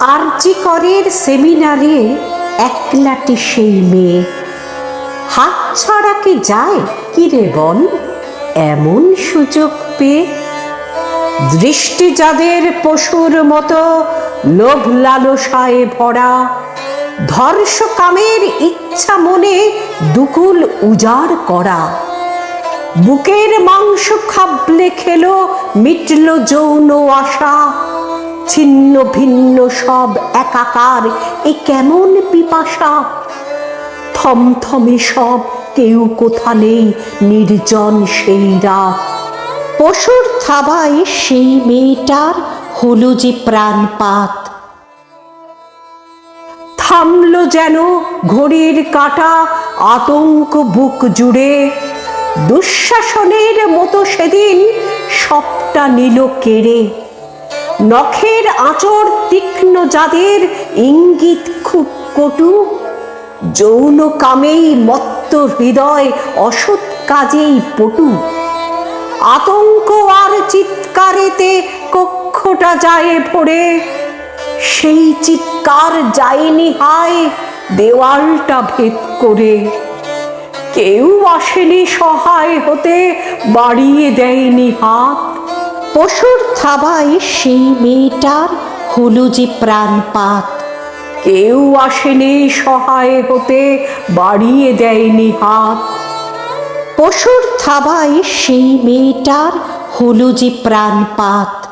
আরজিকরের সেমিনারে একলাটি সেই মেয়ে। হাত ছাড়া কি যায়? কি রে বল? এমন সুযোগ পেয়ে দৃষ্টি যাদের পশুর মতো লোভ লালসায় ভরা ধর্ষকামের ইচ্ছা মনে দুকুল উজাড় করা। বুকের মাংস খাবলে খেলো, মিটল যৌন আশা। ছিন্ন ভিন্ন সব একাকার, এ কেমন পিপাসা? থমথমে সব, কেউ কোথা নেই, নির্জন সেই রাত। পশুর থাবায় সেই মেয়েটার হলো যে প্রাণপাত। থামল যেন ঘড়ির কাটা, আতঙ্ক বুক জুড়ে। দুঃশাসনের মতো সেদিন সবটা নিল কেড়ে। নখের আঁচড় তীক্ষ্ণ যাদের ইঙ্গিত খুব কটু, যৌন কামেই মত্ত হৃদয় অসৎ কাজেই পটু। আতঙ্ক আর চিৎকারেতে কক্ষটা যায় ভরে, সেই চিৎকার যায়নি হায় দেওয়ালটা ভেদ করে। কেউ আসেনি সহায় হতে, বাড়িয়ে দেয়নি হাত। পশুর থাবায় সেই মেয়েটার হলো যে প্রাণপাত। কেউ আসেনি সহায় হতে, বাড়িয়ে দেয়নি হাত। পশুর থাবায় সেই মেয়েটার হলো যে প্রাণপাত।